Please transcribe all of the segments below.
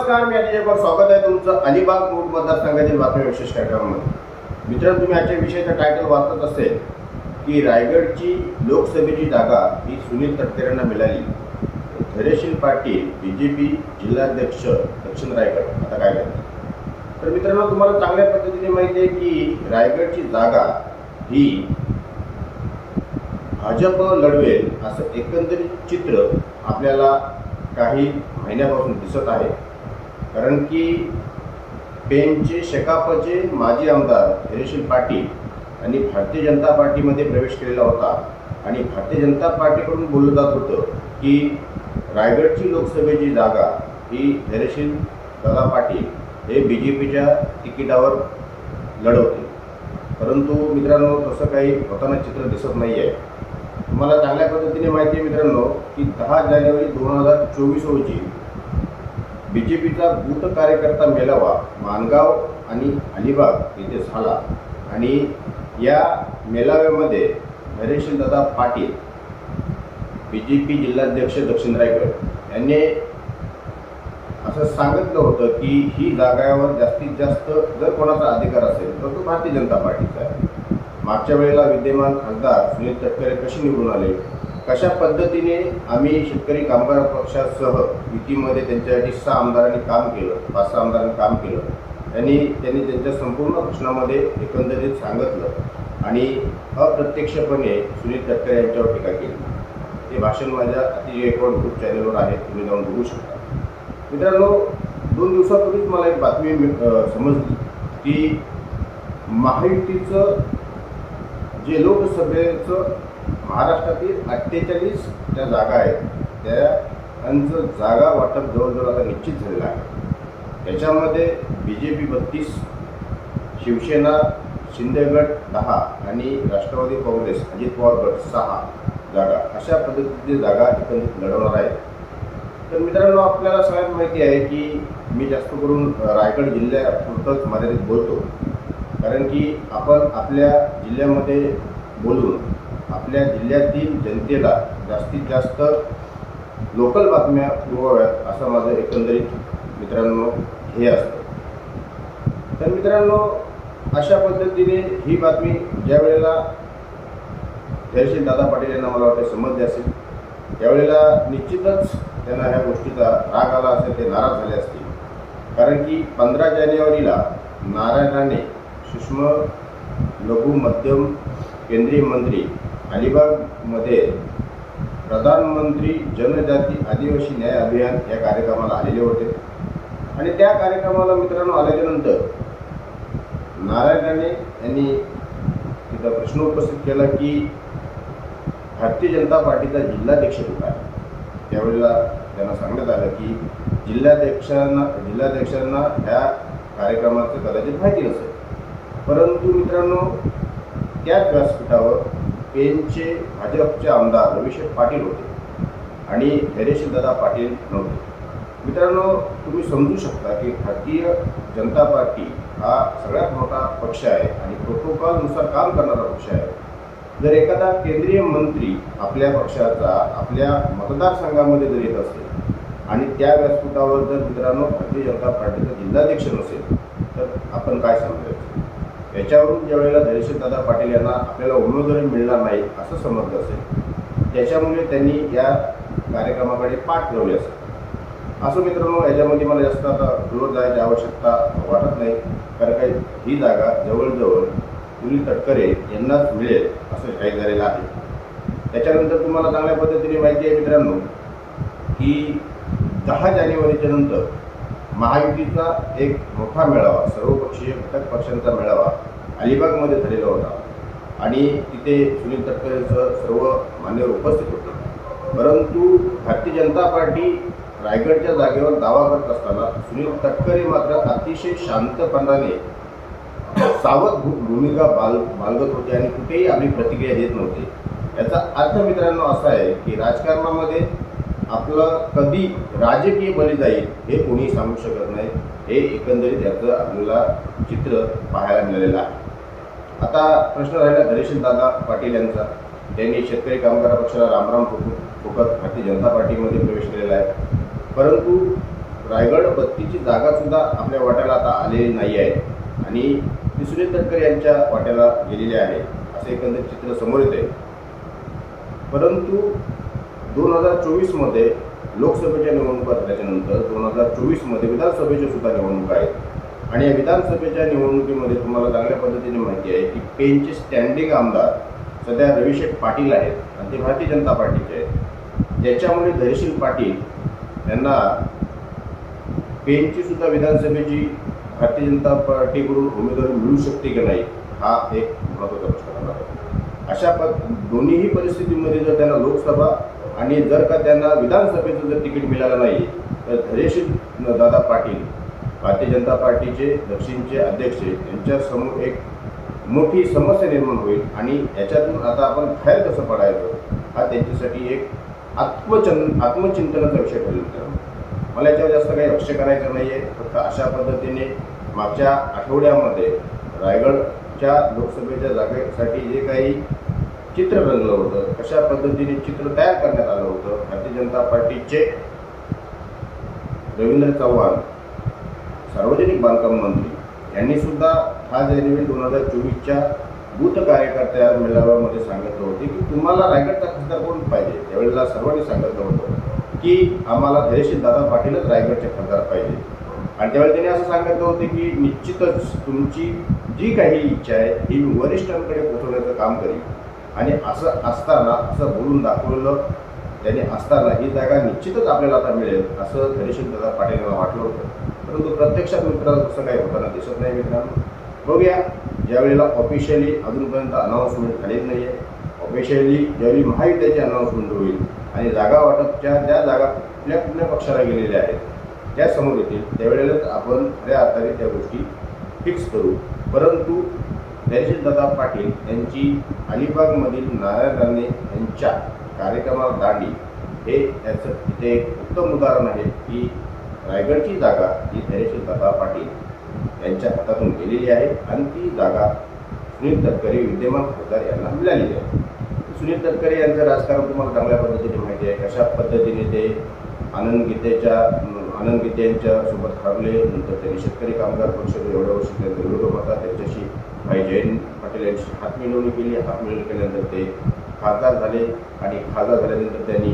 नमस्कार मी अजय जयकर स्वागत आहे तुमचं अलिबाग रोड मतदारसंघातील बातमी विशेष कार्यक्रमामध्ये. मित्रांनो तुम्ही आजच्या विषयाचं टायटल वाचत असेल की रायगडची लोकसभेची जागा ही सुनील तटकरेंना मिळाली. Dhairyashil Patil B J P जिल्हाध्यक्ष दक्षिण रायगड. आता काय करतात तर मित्रांनो तुम्हाला चांगल्या पद्धतीने माहिती आहे की रायगडची जागा ही भाजप लढवेल असं एकंदरीत चित्र आपल्याला काही महिन्यापासून दिसत आहे. कारण की पेनचे शेकापचे माजी आमदार धैर्यशील पाटील आणि भारतीय जनता पार्टीमध्ये प्रवेश केलेला होता. आणि भारतीय जनता पार्टीकडून बोललं जात होतं की रायगडची लोकसभेची जागा ही धैर्यशील दादा पाटील हे बी जे पीच्या तिकिटावर लढवते परंतु मित्रांनो तसं काही होताना चित्र दिसत नाही आहे तुम्हाला चांगल्या पद्धतीने माहिती आहे मित्रांनो की दहा जानेवारी दोन हजार चोवीस रोजी बी जे पीचा बूथ कार्यकर्ता मेळावा मानगाव आणि अलिबाग येथे झाला. आणि या मेळाव्यामध्ये Dhairyasheel Dada Patil B J P जिल्हाध्यक्ष दक्षिण रायगड यांनी असं सांगितलं होतं की ही जागावर जास्तीत जास्त जर कोणाचा अधिकार असेल तर तो भारतीय जनता पार्टीचा आहे. मागच्या वेळेला विद्यमान खासदार सुनील तटकरे कसे निवडून आले? कशा पद्धतीने आम्ही शेतकरी कामगार पक्षासह युतीमध्ये त्यांच्यासाठी सहा आमदारांनी काम केलं पाच सहा आमदारांनी काम केलं त्यांनी त्यांनी त्यांच्या संपूर्ण भाषणामध्ये एकंदरीत सांगितलं आणि अप्रत्यक्षपणे सुनील तटकरे यांच्यावर टीका केली. ते भाषण माझ्या अतिशय एकवण यूट्यूब चॅनलवर आहे तुम्ही जाऊन बघू शकता. मित्रांनो दोन दिवसापूर्वीच मला एक बातमी समजली की महायुतीचं जे लोकसभेचं महाराष्ट्रातील अठ्ठेचाळीस ज्या जागा आहेत त्या त्यांचं जागा वाटप जवळजवळ आता निश्चित झालेलं आहे. त्याच्यामध्ये बी जे पी बत्तीस शिवसेना शिंदेगड दहा आणि राष्ट्रवादी काँग्रेस अजित पवार गट सहा जागा. अशा पद्धतीची जागा एकंदरीत लढवणार आहेत. तर मित्रांनो आपल्याला सगळ्यात माहिती आहे की मी जास्त करून रायगड जिल्ह्यापुरतंच मर्यादित बोलतो. कारण की आपण आपल्या जिल्ह्यामध्ये बोलून आपल्या जिल्ह्यातील जनतेला जास्तीत जास्त लोकल बातम्या पुरवाव्यात असं माझं एकंदरीत मित्रांनो हे असतं. तर मित्रांनो अशा पद्धतीने ही बातमी ज्या वेळेला धैर्यशील दादा पाटील यांना मला वाटतं समजले असेल त्यावेळेला निश्चितच त्यांना ह्या गोष्टीचा राग आला असेल ते नाराज झाले असतील. कारण की पंधरा जानेवारीला नारायण राणे सूक्ष्म लघु मध्यम केंद्रीय मंत्री अलिबागमध्ये प्रधानमंत्री जनजाती आदिवासी न्याय अभियान या कार्यक्रमाला आलेले होते. आणि त्या कार्यक्रमाला मित्रांनो आल्याच्यानंतर नारायण राणे यांनी तिथं प्रश्न उपस्थित केला की भारतीय जनता पार्टीचा जिल्हाध्यक्ष कुठं आहे त्यावेळेला त्यांना सांगण्यात आलं की जिल्हाध्यक्षांना जिल्हाध्यक्षांना ह्या कार्यक्रमाचं कदाचित माहिती नसेल. परंतु मित्रांनो त्याच व्यासपीठावर पेनचे भाजपचे आमदार रविशेठ पाटील होते आणि धैर्यशीलदादा पाटील नव्हते. मित्रांनो तुम्ही समजू शकता की भारतीय जनता पार्टी हा सगळ्यात मोठा पक्ष आहे आणि प्रोटोकॉलनुसार काम करणारा पक्ष आहे. जर एखादा केंद्रीय मंत्री आपल्या पक्षाचा आपल्या मतदारसंघामध्ये जर येत असेल आणि त्या व्यासपीठावर जर मित्रांनो भारतीय जनता पार्टीचा जिल्हाध्यक्ष नसेल तर आपण काय समजायचं याच्यावरून ज्या वेळेला पाटील यांना आपल्याला उमेदवारी मिळणार नाही असं समजलं असेल त्याच्यामुळे त्यांनी या कार्यक्रमाकडे पाठ ठेवली असेल. असं मित्रांनो याच्यामध्ये मला जास्त आता दूर जायची आवश्यकता वाटत नाही. कारण काही ही जागा जवळजवळ सुनील तटकरे यांनाच मिळेल असं जाहीर झालेलं आहे. त्याच्यानंतर तुम्हाला चांगल्या पद्धतीने माहिती आहे मित्रांनो की दहा जानेवारीच्या नंतर महायुतीचा एक मोठा मेळावा सर्वपक्षीय घटक पक्षांचा मेळावा अलिबागमध्ये झालेला होता. आणि तिथे सुनील तटकरेचं सर्व मान्यवर उपस्थित होते. परंतु भारतीय जनता पार्टी रायगडच्या जागेवर दावा करत असताना सुनील तटकरे मात्र अतिशय शांतपणाने सावध भूमिका बाल बाळगत होते आणि कुठेही आपली प्रतिक्रिया देत नव्हते. याचा अर्थ मित्रांनो असा आहे की राजकारणामध्ये आपलं कधी राजकीय बने जाईल हे कोणी सांगू शकत नाही. हे एकंदरीत याचं आपल्याला चित्र पाहायला मिळालेलं आहे. आता प्रश्न राहिला धरेशन दादा पाटील यांचा. त्यांनी शेतकरी कामगार पक्षाला रामराम फुकत फुकत भारतीय जनता पार्टीमध्ये प्रवेश केलेला आहे. परंतु रायगड बत्तीची जागासुद्धा आपल्या वाट्याला आता आलेली नाही आहे. आणि ती सुनील तटकरे यांच्या वाट्याला गेलेली आहे. असे एकंदरीत चित्र समोर येते परंतु दोन हजार चोवीसमध्ये लोकसभेच्या निवडणुका झाल्याच्यानंतर दोन हजार चोवीसमध्ये विधानसभेच्या सुद्धा निवडणुका आहेत आणि या विधानसभेच्या निवडणुकीमध्ये तुम्हाला चांगल्या पद्धतीने माहिती आहे की पेनचे स्टँडिंग आमदार सध्या रविशेठ पाटील आहेत आणि ते भारतीय जनता पार्टीचे आहेत ज्याच्यामुळे धैर्यशील पाटील यांना पेनची सुद्धा विधानसभेची भारतीय जनता पार्टीकडून उमेदवारी मिळू शकते की नाही हा एक महत्त्वाचा प्रश्न आहे. अशा प दोन्हीही परिस्थितीमध्ये जर त्यांना लोकसभा आणि जर का त्यांना विधानसभेचं जर तिकीट मिळालं नाही तर धैर्यशील दादा पाटील भारतीय जनता पार्टीचे दक्षिणचे अध्यक्ष यांच्यासमोर एक मोठी समस्या निर्माण होईल आणि याच्यातून आता आपण बाहेर कसं पडायचं हा त्यांच्यासाठी एक आत्मचन आत्मचिंतनाचा विषय ठरेल मित्रांनो. मला याच्यावर जास्त काही लक्ष करायचं नाही आहे फक्त अशा पद्धतीने मागच्या आठवड्यामध्ये रायगडच्या लोकसभेच्या जागेसाठी जे काही चित्र रंगलं होतं. कशा पद्धतीने चित्र तयार करण्यात आलं होतं? भारतीय जनता पार्टीचे रवींद्र चव्हाण सार्वजनिक बांधकाम मंत्री यांनी सुद्धा दहा जानेवारी दोन हजार चोवीसच्या बूथ कार्यकर्त्या मेळाव्यामध्ये सांगितलं होते की तुम्हाला रायगडचा खासदार कोण पाहिजे? त्यावेळेला सर्वांनी सांगितलं होतं की आम्हाला धैर्यशील दादा पाटीलच रायगडचे खासदार पाहिजे. आणि त्यावेळी त्यांनी असं सांगितलं होते की निश्चितच तुमची जी काही इच्छा आहे ही मी वरिष्ठांकडे पोहोचवण्याचं काम करीन. आणि असं असताना असं बोलून दाखवलं त्यांनी असताना ही जागा निश्चितच आपल्याला आता मिळेल असं धैर्यशील दादा पाटील यांना वाटलं होतं. परंतु प्रत्यक्षात मित्रांनो तसं काही होताना दिसत नाही मित्रांनो. बघूया ज्यावेळेला ऑफिशियली अजूनपर्यंत अनाऊन्समेंट झालेली नाही आहे ऑफिशियली ज्यावेळी महायुद्धाची अनाऊन्समेंट होईल आणि जागा वाटपच्या ज्या जागा कुठल्या कुठल्या पक्षाला गेलेल्या आहेत त्या समोर येतील. त्यावेळेलाच आपण खऱ्या अर्थाने त्या गोष्टी फिक्स करू. परंतु दादा पाटील यांची अलिबागमधील नारायण राणे यांच्या कार्यक्रमात दांडी. हे त्याचं इथे एक उत्तम उदाहरण आहे की रायगडची जागा ही धैर्यशील दादा पाटील यांच्या हातातून गेलेली आहे आणि ती जागा सुनील तटकरे विद्यमान खासदार यांना मिळालेली आहे. सुनील तटकरे यांचं राजकारण तुम्हाला चांगल्या पद्धतीने माहिती आहे. कशा पद्धतीने ते आनंद गीतेच्या आनंद गीते यांच्यासोबत हरले नंतर त्यांनी शेतकरी कामगार पक्ष एवढ्या वर्षी त्यांचा विरोध होता त्यांच्याशी भाई जयंत पाटील यांची हातमिळवणी केली. हातमिळवणी केल्यानंतर ते खासदार झाले आणि खासदार झाल्यानंतर त्यांनी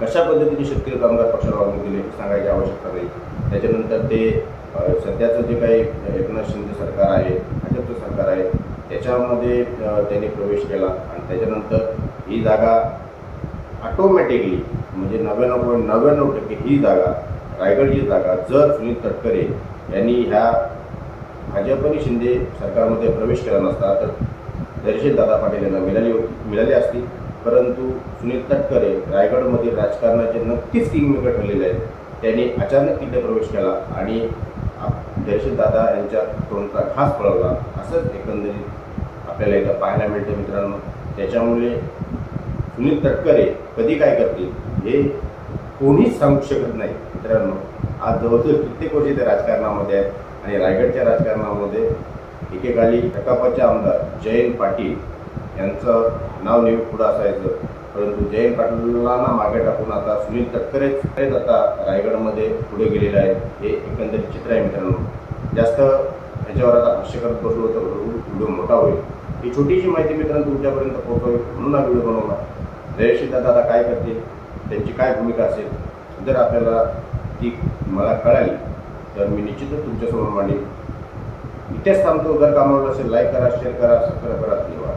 कशा पद्धतीने शेतकरी कामगार पक्षाला वागणूक दिली हे सांगायची आवश्यकता नाही. त्याच्यानंतर ते सध्याचं जे काही एकनाथ शिंदे सरकार आहे भाजपचं सरकार आहे त्याच्यामध्ये त्यांनी प्रवेश केला. आणि त्याच्यानंतर ही जागा ऑटोमॅटिकली म्हणजे नव्याण्णव पॉईंट नव्याण्णव टक्के ही जागा रायगडची जागा जर सुनील तटकरे यांनी ह्या भाजप आणि शिंदे सरकारमध्ये प्रवेश केला नसता तर दर्शित दादा पाटील यांना मिळाली होती मिळाली असती. परंतु सुनील तटकरे रायगडमधील राजकारणाचे नक्कीच किंगमेकर ठरलेले आहेत. त्यांनी अचानक तिथे प्रवेश केला आणि दर्शित दादा यांच्या तोंडचा खास पळवला. असंच एकंदरीत आपल्याला इथं पाहायला मिळतं मित्रांनो. त्याच्यामुळे सुनील तटकरे कधी काय करतील हे कोणीच सांगू शकत नाही मित्रांनो. आज जवळजवळ कित्येक वर्षी ते राजकारणामध्ये आहेत. आणि रायगडच्या राजकारणामध्ये एकेकाली टकापाचे आमदार जयंत पाटील यांचं नाव नेहमी पुढं असायचं. परंतु जयंत पाटलांना मागे टाकून आता सुनील तटकरेच आता रायगडमध्ये पुढे गेलेले आहेत. हे एकंदरीत चित्र आहे मित्रांनो. जास्त ह्याच्यावर आता भाष्य करत बसलो तर व्हिडिओ मोठा होईल. ही छोटीशी माहिती मित्रांनो तुमच्यापर्यंत पोहोचवेल. म्हणून हा व्हिडिओ बनवला. जयश्री दादा आता काय करतील? त्यांची काय भूमिका असेल? जर आपल्याला ती मला कळाली तर मी निश्चितच तुमच्यासमोर मांडेन. इथेच थांबतो. जर कामावर असेल लाईक करा शेअर करा सबस्क्राईब करा. धन्यवाद.